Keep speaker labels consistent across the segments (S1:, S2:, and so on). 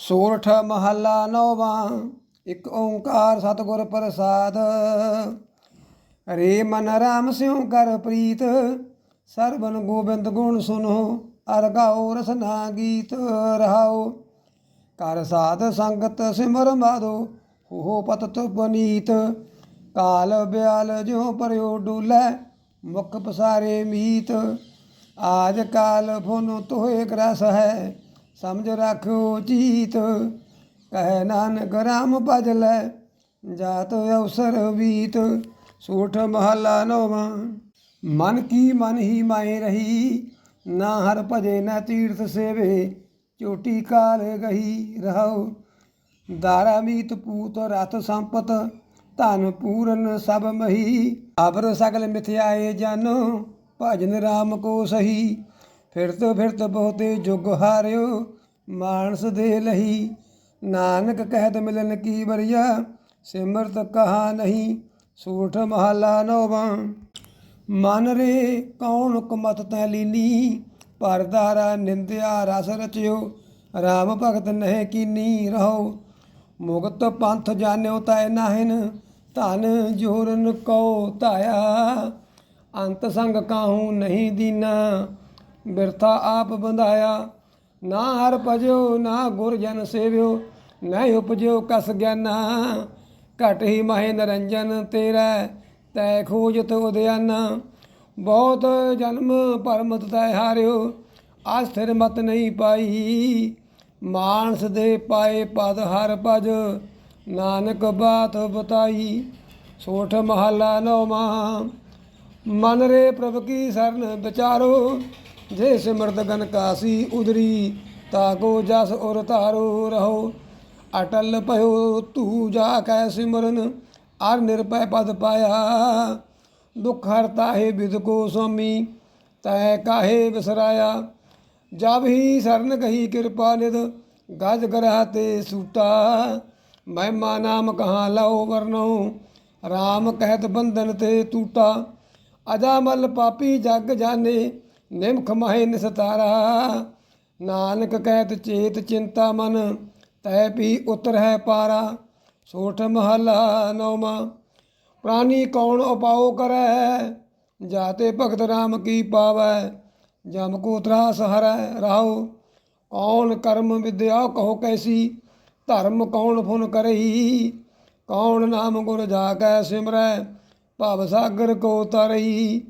S1: ਸੋਰਠ ਮਹੱਲਾ ਨੌਵਾਂ, ਇੱਕ ਓੰਕਾਰ ਸਤਿਗੁਰ ਪ੍ਰਸਾਦ। ਰੇ ਮਨ ਰਾਮ ਸਿਉ ਕਰ ਪ੍ਰੀਤ, ਸਰਬਨ ਗੋਬਿੰਦ ਗੁਣ ਸੁਨੋ ਅਰ ਗਾਓ ਰਸਨਾ ਗੀਤ ਰਹਾਓ। ਕਰ ਸਾਧ ਸੰਗਤ ਸਿਮਰ ਮਾਦੋ ਹੋ ਪਤਤ ਬਨੀਤ ਕਾਲ ਬਿਆਲ ਜਿਉ ਪਰਿਓ ਡੁਲੇ, ਮੁਖ ਪਸਾਰੇ ਮੀਤ। ਆਜ ਕਾਲ ਫੁਨ ਤੋਏ ਗ੍ਰਸ ਹੈ ਸਮਝ ਰੱਖੋ ਜੀਤ, ਕਹਿ ਨਾਨਕ ਰਾਮ ਭਜ ਲੈ ਜਾਤ ਅਵਸਰ ਬੀਤ, ਸੂਠ ਮਹਲਾ ਨੋਵਾਂ। ਮਨ ਕੀ ਮਨ ਹੀ ਮਾਏ ਰਹੀ, ਨਾ ਹਰ ਭਜੇ ਨਾ ਤੀਰਥ ਸੇਵੇ ਚੋਟੀ ਕਾਲ ਗਹੀ ਰਹਾਉ। ਦਾਰਾ ਮੀਤ ਪੂਤ ਰਤ ਸੰਪਤ, ਧਨ ਪੂਰਨ ਸਭ ਮਹੀ। ਅਬਰ ਸਗਲ ਮਿਥਿਆਏ ਜਾਨੋ, ਭਜਨ ਰਾਮ ਕੋ ਸਹੀ। ਫਿਰਤ ਫਿਰਤ ਬਹੁਤੇ ਜੁਗ ਹਾਰਿਓ, ਮਾਨਸ ਦੇ ਲਹੀ। ਨਾਨਕ ਕਹਿਤ ਮਿਲਨ ਕੀ ਬਰੀਆ ਸਿਮਰਤ ਕਹਾ ਨਹੀਂ ਸੂਠ ਮਹਲਾ ਨੋਵਾਂ। ਮਨ ਰੇ ਕੌਣ ਕੁਮਤ ਤੈ ਲੀਨੀ ਪਰਦਾਰਾ ਨਿੰਦਿਆ ਰਸ ਰਚਿਓ, ਰਾਮ ਭਗਤ ਨਹਿ ਕੀਨੀ ਰਹੋ। ਮੁਕਤ ਪੰਥ ਜਾਣਿਓ ਤੈ ਨਾਹਿਨ, ਧਨ ਜੋਰਨ ਕਉ ਧਾਇਆ। ਅੰਤ ਸੰਗ ਕਾਹੂ ਨਹੀਂ ਦੀਨਾ ਬਿਰਥਾ ਆਪ ਬੰਧਾਇਆ। ਨਾ ਹਰ ਭਜਿਓ, ਨਾ ਗੁਰ ਜਨ ਸੇਵਿਓ ਨਾ ਉਪਜਿਓ ਕਸ ਗਿਆਨਾ। ਘਟ ਹੀ ਮਹਿ ਨਰੰਜਨ ਤੇਰਾ, ਤੈ ਖੋਜਤ ਉਦਿਆਨਾ ਬਹੁਤ ਜਨਮ ਪਰਮਤ ਤੈ ਹਾਰਿਓ ਆਸਥਿਰ ਮਤ ਨਹੀਂ ਪਾਈ। ਮਾਨਸ ਦੇ ਪਾਏ ਪਦ ਹਰ ਭਜ, ਨਾਨਕ ਬਾਤ ਬਤਾਈ। ਸੋਠ ਮਹਲਾ ਨੌਵਾਂ। ਮਨ ਰੇ ਪ੍ਰਭ ਕੀ ਸਰਨ ਵਿਚਾਰੋ ਜੇ ਸਿਮਰਤ ਗਨ ਕਾਸੀ ਉਦਰੀ ਤਾਕੋ ਜਸ ਉਰ ਧਾਰੋ ਰਹੋ। ਅਟਲ ਭਇਓ, ਤੂ ਜਾ ਕੈ ਸਿਮਰਨ, ਅਰ ਨਿਰਭੈ ਪਦ ਪਾਇਆ। ਦੁਖ ਹਰਤਾ ਹੈ ਵਿਦ ਕੋ ਸੁਆਮੀ ਤੈ ਕਾਹੇ ਵਿਸਰਾਇਆ। ਜਬ ਹੀ ਸਰਨ ਕਹੀ ਕਿਰਪਾ ਨਿਧ, ਗਜ ਗਰਹ ਤੇ ਸੂਟਾ। ਮਹਿਮਾ ਨਾਮ ਕਹਾਂ ਲਓ ਵਰਨੋ RAM ਕਹਿਤ ਬੰਧਨ ਤੇ ਟੂਟਾ ਅਜਾਮਲ ਪਾਪੀ ਜਗ ਜਾਣੇ ਨਿਮਖ ਮਹਿ ਨਿਸਤਾਰਾ। ਨਾਨਕ ਕਹਿਤ ਚੇਤ ਚਿੰਤਾ ਮਨ, ਤੈ ਪੀ ਉਤਰ ਹੈ ਪਾਰਾ। ਸੋਠ ਮਹਲਾ ਨੌਮਾ ਪ੍ਰਾਨੀ ਕੌਣ ਉਪਾਉ ਕਰੈ? ਜਾਤੇ ਭਗਤ ਰਾਮ ਕੀ ਪਾਵੈ? ਜਮ ਕੋ ਤਰਾਸ ਹਰੈ ਰਾਹੋ ਕੌਣ ਕਰਮ ਵਿਦਿਆ ਕਹੋ ਕੈਸੀ? ਧਰਮ ਕੌਣ ਫੁਨ ਕਰਈ ਕੌਣ ਨਾਮ ਗੁਰ ਜਾ ਕੈ ਸਿਮਰੈ? ਭਵ ਸਾਗਰ ਕੋ ਤਰਈ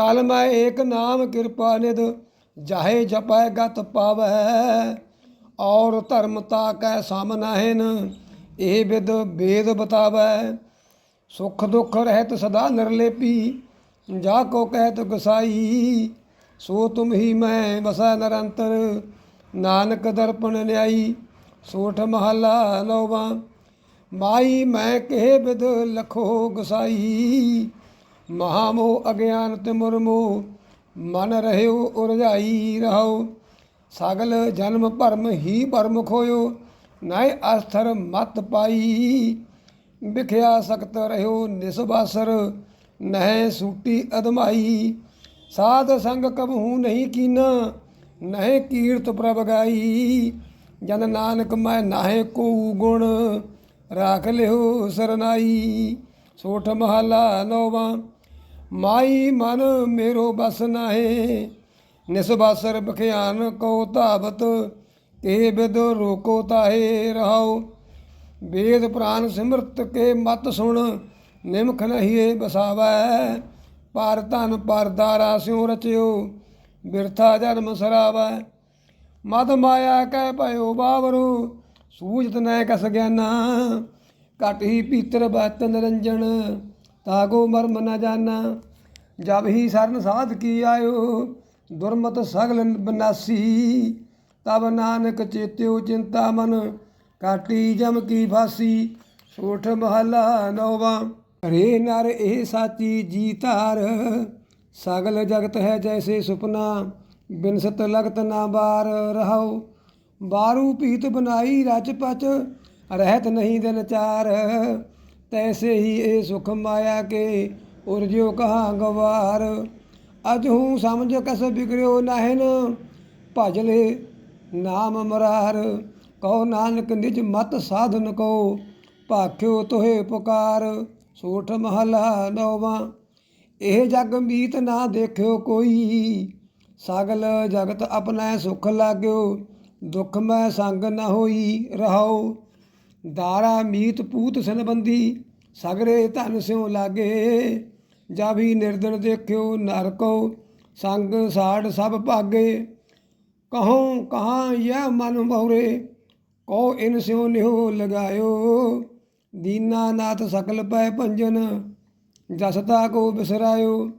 S1: ਕਲ ਮੈਂ ਏਕ ਨਾਮ ਕਿਰਪਾ ਨਿਧ, ਜਾਹੇ ਜਪੈ ਗਤ ਪਾਵੈ ਔਰ ਧਰਮ ਤਾ ਕੈ ਸਾਮਨਾਹਿਨ ਇਹ ਵਿਦ ਵੇਦ ਬਤਾਵੈ ਸੁਖ ਦੁਖ ਰਹਿਤ ਸਦਾ ਨਿਰਲੇਪੀ, ਜਾ ਕੋ ਕਹਿਤ ਗੁਸਾਈ, ਸੋ ਤੁਮ ਹੀ ਮੈਂ ਵਸੈ ਨਿਰੰਤਰ, ਨਾਨਕ ਦਰਪਣ ਨਿਆਈ, ਸੋਠ ਮਹਲਾ ਨੌਵਾਂ ਮਾਈ ਮੈਂ ਕਿਹ ਬਿਦ ਲਖੋ ਗੁਸਾਈ ਮਹਾਮੋ ਅਗਿਆਨ ਤੇ ਮੁਰਮੋ, ਮਨ ਰਹਿਓ ਉਰਝਾਈ ਰਹੋ ਸਗਲ ਜਨਮ ਭਰਮ ਹੀ ਭਰਮ ਖੋਇਓ, ਨਾਇ ਅਸਥਰ ਮਤ ਪਾਈ। ਵਿਖਿਆ ਸਖਤ ਰਹਿਓ ਨਿਸਬਾਸਰ ਨਹਿ ਸੂਟੀ ਅਦਮਾਈ। ਸਾਧ ਸੰਗ ਕਬਹੂ ਨਹੀਂ ਕੀਨਾ, ਨਹਿ ਕੀਰਤ ਪ੍ਰਭ ਗਾਈ। ਜਨ ਨਾਨਕ ਮੈਂ ਨਾਹੇ ਕੋ ਗੁਣ, ਰਾਖ ਲਿਓ ਸਰਨਾਈ। ਸੋਠ ਮਹਲਾ ਨੋਵਾ ਮਾਈ ਮਨ ਮੇਰੋ ਬਸ ਨਾਹੇ ਨਿਸਬਾਸਰ ਬਖਿਆਨ ਕੋ ਧਾਵਤ, ਕੇ ਬਿਦ ਰੋਕੋ ਤਾਹੇ ਰਹਾਓ ਵੇਦ ਪ੍ਰਾਨ ਸਿਮਰਤ ਕੇ ਮਤ ਸੁਣ, ਨਿਮਖ ਨਹੀਏ ਬਸਾਵੈ। ਪਰ ਧਨ ਪਰ ਦਾਰਾ ਸਿਉ ਰਚਿਓ, ਬਿਰਥਾ ਜਨਮ ਸਰਾਵੈ। ਮਦ ਮਾਇਆ ਕਹਿ ਭਇਓ ਬਾਵਰੂ, ਸੂਝਤ ਨੈ ਕਸ ਗਿਆਨਾ। ਘਟ ਹੀ ਪੀਤਰ ਬਤ ਨਿਰੰਜਨ ਆਗੋ ਮਰਮ ਨ ਜਾਣਾ, ਜਬ ਹੀ ਸਰਨ ਸਾਧ ਕੀ ਆਇਓ, ਦੁਰਮਤ ਸਗਲ ਬਨਾਸੀ। ਤਬ ਨਾਨਕ ਚੇਤਿਓ ਚਿੰਤਾ ਮਨ, ਕਾਟੀ ਜਮ ਕੀ ਫਾਸੀ। ਸੋਠ ਮਹਲਾ ਨੌਵਾਂ ਰੇ ਨਰ ਇਹ ਸਾਚੀ ਜੀ ਧਾਰ ਸਗਲ ਜਗਤ ਹੈ ਜੈਸੇ ਸੁਪਨਾ, ਬਿਨਸਤ ਲਗਤ ਨਾ ਬਾਰ ਰਹਾਉ। ਬਾਰੂ ਪੀਤ ਬਨਾਈ ਰਚ ਪਚ, ਰਹਿਤ ਨਹੀਂ ਦਿਨ ਚਾਰ। ਤੈਸੇ ਹੀ ਇਹ ਸੁਖ ਮਾਇਆ ਕੇ ਉਰਜਿਓ ਕਹਾ ਗਵਾਰ। ਅਜ ਹੂੰ ਸਮਝ ਕਸ ਬਿਗੜਿਓ ਨਾਹਿਨ ਭਜਲੇ ਨਾਮ ਮਰਾਰ। ਕਹੋ ਨਾਨਕ ਨਿਜ ਮਤ ਸਾਧਨ ਕੋ, ਭਾਖਿਓ ਤੋਹੇ ਪੁਕਾਰ। ਸੋਠ ਮਹਲਾ ਨੌਵਾਂ, ਇਹ ਜਗ ਮੀਤ ਨਾ ਦੇਖਿਓ ਕੋਈ। ਸਗਲ ਜਗਤ ਆਪਣਾ ਸੁਖ ਲਾਗਿਓ, ਦੁਖ ਮੈਂ ਸੰਗ ਨਾ ਹੋਈ ਰਹਾਓ ਦਾਰਾ ਮੀਤ ਪੂਤ ਸੰਬੰਧੀ ਸਗਰੇ ਧਨ ਸਿਉ ਲਾਗੇ। ਜਾ ਵੀ ਨਿਰਦਣ ਦੇਖਿਓ, ਨਰਕੋ ਸੰਗ ਸਾੜ ਸਭ ਭਾਗੇ। ਕਹਉ ਕਹਾਂ ਇਹ ਮਨ ਮੋਰੇ ਕੋ ਇਨ ਸਿਉ ਨਿਹੋ ਲਗਾਇਓ। ਦੀਨਾ ਨਾਥ ਸਕਲ ਪੈ ਭੰਜਨ, ਜਸਤਾ ਕੋ ਬਿਸਰਾਇਓ।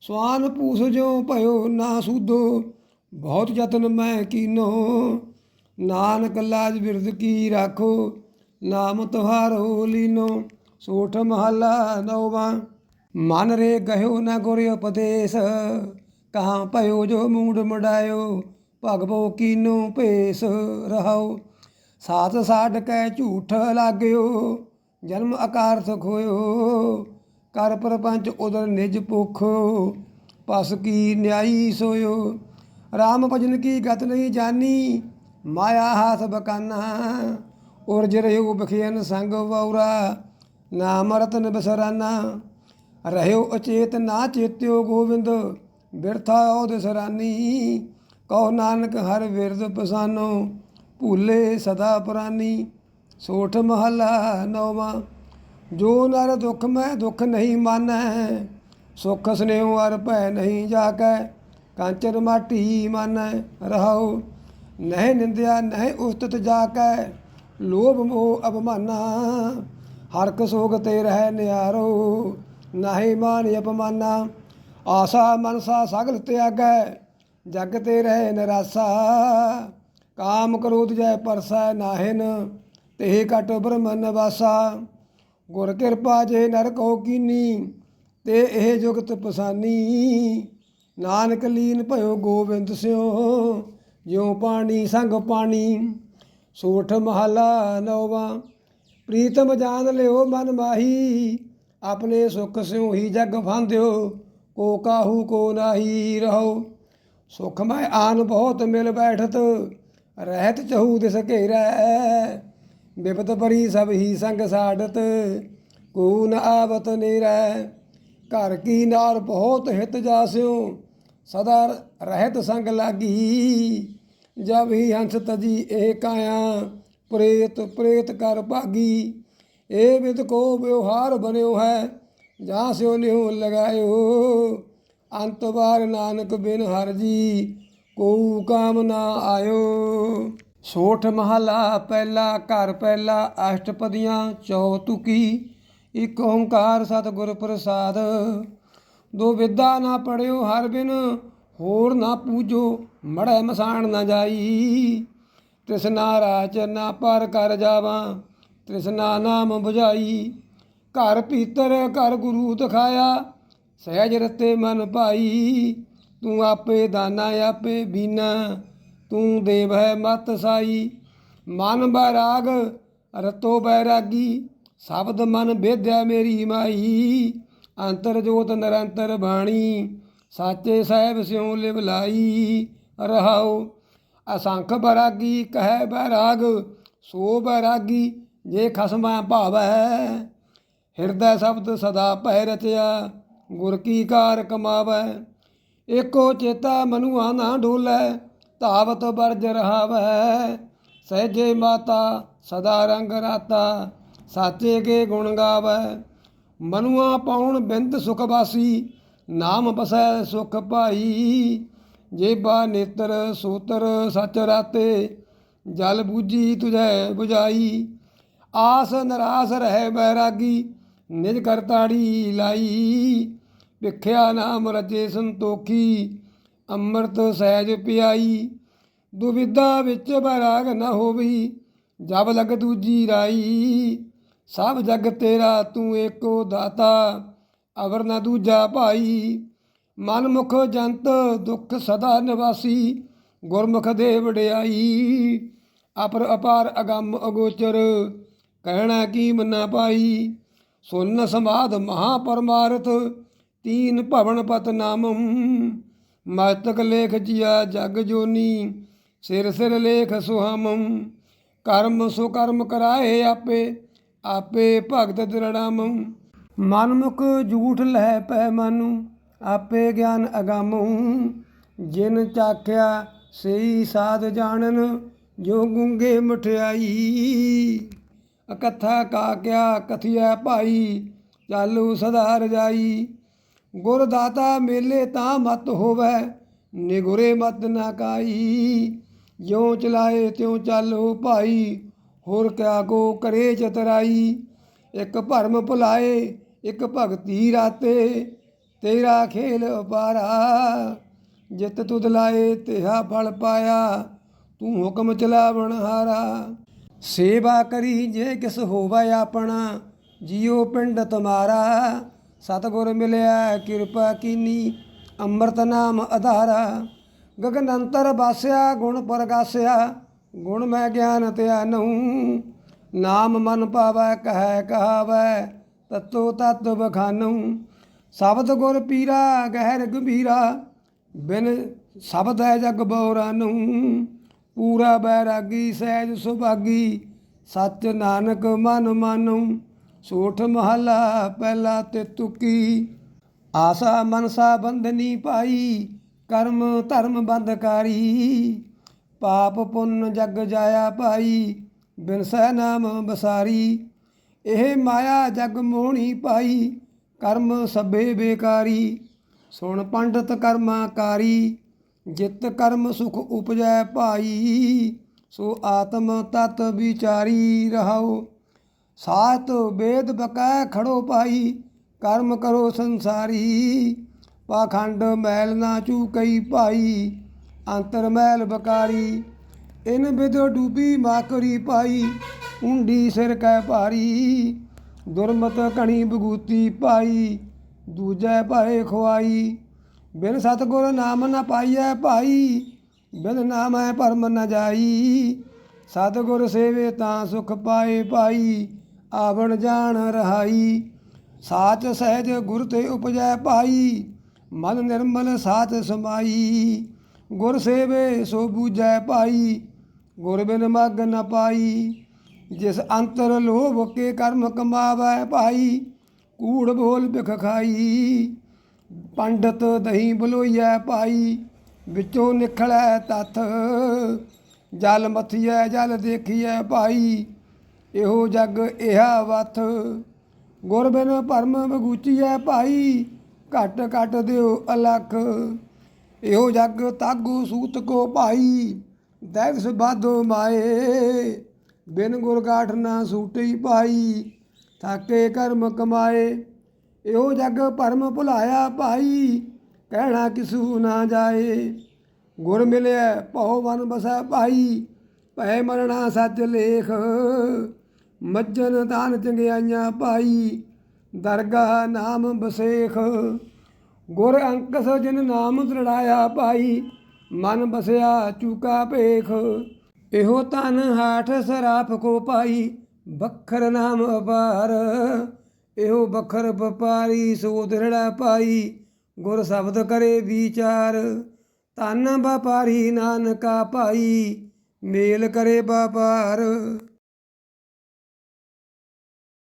S1: ਸਵਾਨ ਪੂਸ ਜੋ ਭਇਓ ਨਾ ਸੂਦੋ, ਬਹੁਤ ਯਤਨ ਮੈਂ ਕੀਨੋ। ਨਾਨਕ ਲਾਜ ਬਿਰਦ ਕੀ ਰਾਖੋ ਨਾਮ ਤੁਹਾਰੋ ਲੀਨੋ ਸੋਠ ਮਹਲਾ ਨੌਵਾਂ। ਮਨ ਰੇ ਗਹਿਓ ਨਾ ਗੁਰ ਉਪਦੇਸ਼, ਕਹਾਂ ਭਇਓ ਜੋ ਮੂਡ ਮਡਾਇਓ ਭਗਵੋ ਕੀਨੋ ਭੇਸ ਰਹਾਓ। ਸਾਥ ਸਾਡ ਕੈ ਝੂਠ ਲਾਗਿਓ, ਜਨਮ ਅਕਾਰਥ ਖੋਇਓ ਕਰ ਪਰਪੰਚ ਉਦਰ ਨਿਜ ਭੁਖ, ਪਸ ਕੀ ਨਿਆਈ ਸੋਇਓ। RAM ਭਜਨ ਕੀ ਗਤ ਨਹੀਂ ਜਾਨੀ, ਮਾਇਆ ਹਾਥ ਬਕਾਨਾ। ਉਰਜ ਰਹਿਓ ਬਖਿਆਨ ਸੰਗ ਵਉਰਾ ਨਾਮ ਰਤਨ ਬਸਰਾਨਾ। ਰਹਿਓ ਅਚੇਤ, ਨਾ ਚੇਤਿਓ ਗੋਬਿੰਦ ਬਿਰਥਾ ਉਹਦ ਸਰਾਨੀ। ਕਹੋ ਨਾਨਕ ਹਰ ਵਿਰਦ ਪਸਾਨੋ, ਭੂਲੇ ਸਦਾ ਪੁਰਾਨੀ। ਸੋਠ ਮਹਲਾ ਨੌਵਾਂ, ਜੋ ਨਰ ਦੁਖ ਮੈਂ ਦੁਖ ਨਹੀਂ ਮਾਨੈ, ਸੁਖ ਸਨੇਹ ਅਰ ਭੈ ਨਹੀਂ ਜਾਕੈ ਕਾਂਚਰ ਮਾਟੀ ਮਾਨੈ। ਰਹਾਉ, ਨਹਿ ਨਿੰਦਿਆ, ਨਹਿ ਉਸਤਤ ਜਾਕੈ। ਲੋਭ ਮੋਹ ਅਪਮਾਨਾ, ਹਰਕ ਸੋਗ ਤੇ ਰਹਿ ਨਿਆਰੋ, ਨਾਹੀ ਮਾਨ ਅਪਮਾਨਾ, ਆਸਾ ਮਨਸਾ ਸਗਲ ਤਿਆਗੈ, ਜਗ ਤੇ ਰਹਿ ਨਿਰਾਸਾ। ਕਾਮ ਕ੍ਰੋਧ ਜੈ ਪਰਸੈ ਨਾਹਿਨ ਤੇ ਘਟ ਬ੍ਰਹਮਨ ਵਾਸਾ ਗੁਰ ਕਿਰਪਾ ਜੇ ਨਰ ਕੋ ਕੀਨੀ, ਤੇ ਇਹ ਜੁਗਤ ਪਸਾਨੀ। ਨਾਨਕ ਲੀਨ ਭਇਓ ਗੋਬਿੰਦ ਸਿਓ, ਜਿਉ ਪਾਣੀ ਸੰਗ ਪਾਣੀ। ਸੋਠ ਮਹਲਾ ਨੌਵਾਂ, ਪ੍ਰੀਤਮ ਜਾਣ ਲਿਓ ਮਨ ਮਾਹੀ, ਆਪਣੇ ਸੁਖ ਸਿਉ ਹੀ ਜਗ ਫਾਂਦਿਓ ਕੋ ਕਾਹੂ ਕੋ ਨਾਹੀ ਰਹੋ। ਸੁਖ ਮੈਂ ਆਨ ਬਹੁਤ ਮਿਲ ਬੈਠਤ, ਰਹਿਤ ਚਹੂ ਦਿਸ ਘੇਰੈ। ਬਿਪਤ ਪਰੀ ਸਭ ਹੀ ਸੰਗ ਸਾਡਤ, ਕੋ ਨ ਆਵਤ ਨੇਰੈ। ਘਰ ਕੀ ਨਾਲ ਬਹੁਤ ਹਿਤ ਜਾਸਿਓ ਸਦਾ ਰਹਿਤ ਸੰਗ ਲਾਗੀ। ਜਬ ਹੀ ਹੰਸ ਤਜੀ, ਇਹ ਕਾਇਆ? ਪ੍ਰੇਤ ਪ੍ਰੇਤ ਕਰ ਭਾਗੀ। ਇਹ ਵਿਦ ਕੋ ਵਿਵਹਾਰ ਬਨਿਓ ਹੈ, ਜਾਂ ਸਿਓ ਨਿਉ ਲਗਾਇਓ? ਅੰਤ ਵਾਰ ਨਾਨਕ ਬਿਨ ਹਰ ਜੀ ਕੋ ਕਾਮ ਨਾ ਆਇਓ? ਸੋਠ ਮਹਲਾ ਪਹਿਲਾ, ਘਰ ਪਹਿਲਾ, ਅਸ਼ਟਪਦੀਆਂ ਚੌਤੁਕੀ ਇਕ ਓੰਕਾਰ ਸਤਿਗੁਰ ਪ੍ਰਸਾਦ। ਦੋ ਵਿਦਾ ਨਾ ਪੜਿਓ ਹਰ ਬਿਨ ਹੋਰ ਨਾ ਪੂਜੋ, ਮੜੈ ਮਸਾਣ ਨਾ ਜਾਈ। ਤ੍ਰਿਸ਼ਨਾ ਰਾਚ ਨਾ ਪਰ ਕਰ ਜਾਵਾਂ, ਤ੍ਰਿਸ਼ਨਾ ਨਾਮ 부ਝਾਈ ਘਰ ਪੀਤਰ, ਘਰ ਗੁਰੂ ਦਿਖਾਇਆ, ਸਹਿਜ ਰਤੇ ਮਨ ਭਾਈ। ਤੂੰ ਆਪੇ ਦਾਨਾ, ਆਪੇ ਬੀਨਾ, ਤੂੰ ਦੇਵ ਹੈ ਮਤ ਸਾਈ। ਮਨ ਬੈਰਾਗ, ਰਤੋ ਬੈਰਾਗੀ, ਸ਼ਬਦ ਮਨ ਬੇਧਿਆ ਮੇਰੀ ਮਾਈ। ਅੰਤਰ ਜੋਤ ਨਿਰੰਤਰ ਬਾਣੀ ਸਾਚੇ ਸਾਹਿਬ ਸਿਉ ਲਿਵ ਲਾਈ ਰਹਾਉ। ਅਸੰਖ ਬੈਰਾਗੀ ਕਹੈ ਬੈਰਾਗ, ਸੋ ਬੈਰਾਗੀ ਜੇ ਖਸਮਾ ਭਾਵੈ। ਹਿਰਦੈ ਸ਼ਬਦ ਸਦਾ ਭੈ ਰਚਿਆ, ਗੁਰ ਕੀ ਕਾਰ ਕਮਾਵੈ। ਏਕੋ ਚੇਤਾ ਮਨੁਆ ਨਾ ਡੋਲੈ, ਧਾਵਤ ਬਰਜ ਰਹਾਵੈ। ਸਹਿਜੇ ਮਾਤਾ ਸਦਾ ਰੰਗ ਰਾਤਾ, ਸਾਚੇ ਕੇ ਗੁਣ ਗਾਵੈ। ਮਨੁਆ ਪਾਉਣ ਬਿੰਦ ਸੁਖ ਵਾਸੀ ਨਾਮ ਬਸੈ ਸੁਖ ਭਾਈ, ਜੇਬਾ ਨੇਤਰ ਸੂਤਰ ਸਚ ਰਾਤੇ, ਜਲ ਬੂਜੀ ਤੁਝੈ 부ਝਾਈ ਆਸ ਨਰਾਸ ਰਹਿ ਬੈਰਾਗੀ, ਨਿਜ ਕਰਤਾੜੀ ਲਾਈ। ਵਿਖਿਆ ਨਾਮ ਰਜੇ ਸੰਤੋਖੀ, ਅੰਮ੍ਰਿਤ ਸਹਿਜ ਪਿਆਈ। ਦੁਵਿਧਾ ਵਿੱਚ ਬੈਰਾਗ ਨਾ ਹੋਵੀ, ਜਬ ਲਗ ਦੂਜੀ ਰਾਈ। ਸਭ ਜਗ ਤੇਰਾ ਤੂੰ ਏਕੋ ਦਾਤਾ। ਅਵਰ ਨ ਦੂਜਾ ਭਾਈ। ਮਨ ਮੁਖ ਜੰਤ ਦੁਖ ਸਦਾ ਨਿਵਾਸੀ, ਗੁਰਮੁਖ ਦੇ ਵਡਿਆਈ। ਅਪਰ ਅਪਾਰ ਅਗੰਮ ਅਗੋਚਰ, ਕਹਿਣਾ ਕੀ ਮੰਨਾ ਪਾਈ। ਸੁਨ ਸਮਾਧ ਮਹਾ ਪਰਮਾਰਥ ਤੀਨ ਭਵਨ ਪਤ ਨਾਮੰ। ਮਸਤਕ ਲੇਖ ਜਿਆ ਜਗ ਜੋਨੀ, ਸਿਰ ਸਿਰ ਲੇਖ ਸੁਹਾਮੰ। ਕਰਮ ਸੋ ਕਰਮ ਕਰਾਏ ਆਪੇ ਆਪੇ ਭਗਤ ਦ੍ਰਿੜਮ। ਮਨਮੁਖ ਝੂਠ ਲੈ ਪੈ ਮਨੂ, ਆਪੇ ਗਿਆਨ ਅਗਾਮੂ। ਜਿਨ ਚਾਖਿਆ ਸਈ ਸਾਧ ਜਾਣਨ, ਜੋ ਗੁੰਗੇ ਮਠਿਆਈ। ਅਕਥਾ ਕਾ ਕਿਆ ਕਥਿਆ ਭਾਈ, ਚਾਲੂ ਸਦਾ ਰਜਾਈ। ਗੁਰ ਦਾਤਾ ਮੇਲੇ ਤਾਂ ਮਤ ਹੋਵੇ, ਨਿਗੁਰੇ ਮਤ ਨਾ ਕਾਈ। ਜਿਉ ਚਲਾਏ ਤਿਉ ਚਾਲੋ ਭਾਈ, ਹੋਰ ਕਿਆ ਕੋ ਕਰੇ ਚਤਰਾਈ। ਇੱਕ ਭਰਮ ਭੁਲਾਏ ਇੱਕ ਭਗਤੀ ਰਾਤੇ ਤੇਰਾ ਖੇਲ ਅਪਾਰਾ ਜਿਤ ਤੁਧ ਲਾਏ ਤਿਹਾ ਫਲ ਪਾਇਆ ਤੂੰ ਹੁਕਮ ਚਲਾਵਣ ਹਾਰਾ ਸੇਵਾ ਕਰੀ ਜੇ ਕਿਸ ਹੋਵੇ ਆਪਣਾ ਜਿਉ ਪਿੰਡ ਤੁਮਾਰਾ ਸਤਿਗੁਰ ਮਿਲਿਆ ਕਿਰਪਾ ਕੀਨੀ ਅੰਮ੍ਰਿਤ ਨਾਮ ਆਧਾਰਾ ਗਗਨ ਅੰਤਰ ਬਾਸਿਆ ਗੁਣ ਪ੍ਰਗਾਸਿਆ ਗੁਣ ਮੈਂ ਗਿਆਨ ਧਿਆਨਉ ਨਾਮ ਮਨ ਪਾਵੈ ਕਹੈ ਕਹਾਵੈ ਤਤੋ ਤਤ ਬਖਾਨਉ, ਸ਼ਬਦ ਗੁਰ ਪੀਰਾ ਗਹਿਰ ਗੰਭੀਰਾ, ਬਿਨ ਸ਼ਬਦ ਹੈ ਜਗ ਬਉਰਾ ਨੂੰ ਪੂਰਾ ਬੈਰਾਗੀ ਸਹਿਜ ਸੁਭਾਗੀ, ਸੱਚ ਨਾਨਕ ਮਨ ਮਾਨੂ ਸੋਠ ਮਹਲਾ ਪਹਿਲਾ ਤੇ ਤੁਕੀ। ਆਸਾ ਮਨਸਾ ਬੰਧਨੀ ਪਾਈ, ਕਰਮ ਧਰਮ ਬੰਧਕਾਰੀ, ਪਾਪ ਪੁੰਨ ਜਗ ਜਾਇਆ ਪਾਈ, ਬਿਨ ਸਹਿ ਨਾਮ ਬਸਾਰੀ ਇਹ ਮਾਇਆ ਜਗ ਮੋਹਣੀ ਪਾਈ, ਕਰਮ ਸਭੇ ਬੇਕਾਰੀ। ਸੁਣ ਪੰਡਤ ਕਰਮਾਕਾਰੀ ਜਿਤ ਕਰਮ ਸੁਖ ਉਪਜੈ ਭਾਈ। ਸੋ ਆਤਮ ਤਤ ਵਿਚਾਰੀ ਰਹਾਓ ਸਾਤ ਵੇਦ ਬਕੈ ਖੜੋ ਭਾਈ, ਕਰਮ ਕਰੋ ਸੰਸਾਰੀ। ਪਾਖੰਡ ਮੈਲ ਨਾ ਚੂਕਈ ਭਾਈ, ਅੰਤਰ ਮੈਲ ਬਕਾਰੀ। ਇਨ ਬਿਦ ਡੂਬੀ ਮਾਕਰੀ ਪਾਈ, ਉਂਡੀ ਸਿਰ ਕੈ ਭਾਰੀ, ਦੁਰਮਤ ਕਣੀ ਬਗੂਤੀ ਪਾਈ, ਦੂਜੈ ਭਾਏ ਖੁਆਈ। ਬਿਨ ਸਤਗੁਰ ਨਾਮ ਨ ਪਾਈਐ ਭਾਈ, ਬਿਨ ਨਾਮੈ ਪਰਮ ਨ ਜਾਈ। ਸਤਗੁਰ ਸੇਵੇ ਤਾਂ ਸੁਖ ਪਾਏ ਭਾਈ, ਆਵਣ ਜਾਣ ਰਹਾਈ। ਸਾਚ ਸਹਿਜ ਗੁਰ ਤੇ ਉਪਜੈ ਭਾਈ, ਮਨ ਨਿਰਮਲ ਸਾਚ ਸਮਾਈ। ਗੁਰ ਸੇਵੇ ਸੋ ਬੂਝੈ ਭਾਈ ਗੁਰ ਬਿਨ ਮਗ ਨ ਪਾਈ, ਜਿਸ ਅੰਤਰ ਲੋਭ ਕੇ ਕਰਮ ਕਮਾਵੈ ਭਾਈ, ਕੂੜ ਬੋਲ ਬਿਖ ਖਾਈ, ਪੰਡਤ ਦਹੀਂ ਬਲੋਈਐ ਭਾਈ, ਵਿੱਚੋਂ ਨਿਕਲੈ ਤਥ, ਜਲ ਮਥੀਐ, ਜਲ ਦੇਖੀਐ ਭਾਈ, ਇਹੋ ਜਗ ਇਹਾ ਵਥ। ਗੁਰ ਬਿਨ ਭਰਮ ਬਗੂਚੀਐ ਭਾਈ, ਘਟ ਘਟ ਦਿਓ ਅਲਖ, ਇਹੋ ਜਗ ਤਾਗੂ ਸੂਤ ਕੋ ਭਾਈ। ਦੈਗਸ ਬਾਧੋ ਮਾਏ, ਬਿਨ ਗੁਰ ਗਾਠ ਨਾ ਸੂਟੀ ਪਾਈ ਥਾਕੇ ਕਰਮ ਕਮਾਏ, ਇਹੋ ਜਗ ਭਰਮ ਭੁਲਾਇਆ ਭਾਈ, ਕਹਿਣਾ ਕਿਸੂ ਨਾ ਜਾਏ। ਗੁਰ ਮਿਲਿਆ ਭਉ ਵਨ ਬਸਾ ਭਾਈ, ਭੈ ਮਰਣਾ ਸੱਚ ਲੇਖ ਮੱਜਨ ਦਾਨ ਚੰਗਿਆਈਆਂ ਭਾਈ, ਦਰਗਾਹ ਨਾਮ ਬਸੇਖ ਗੁਰ ਅੰਕਸ ਜਿਨ ਨਾਮ ਦ੍ਰਿੜਾਇਆ ਭਾਈ ਮਨ ਬਸਿਆ ਚੂਕਾ ਭੇਖ। ਇਹੋ ਤਨ ਹਾਠ ਸਰਾਪ ਕੋ ਪਾਈ ਬਖਰ ਨਾਮ ਅਪਾਰ। ਇਹੋ ਬਖਰ ਵਪਾਰੀ ਸੋਧੜਾ ਪਾਈ, ਗੁਰ ਸ਼ਬਦ ਕਰੇ ਵਿਚਾਰ। ਤਨ ਵਪਾਰੀ ਨਾਨਕਾ ਪਾਈ, ਮੇਲ ਕਰੇ ਵਪਾਰ।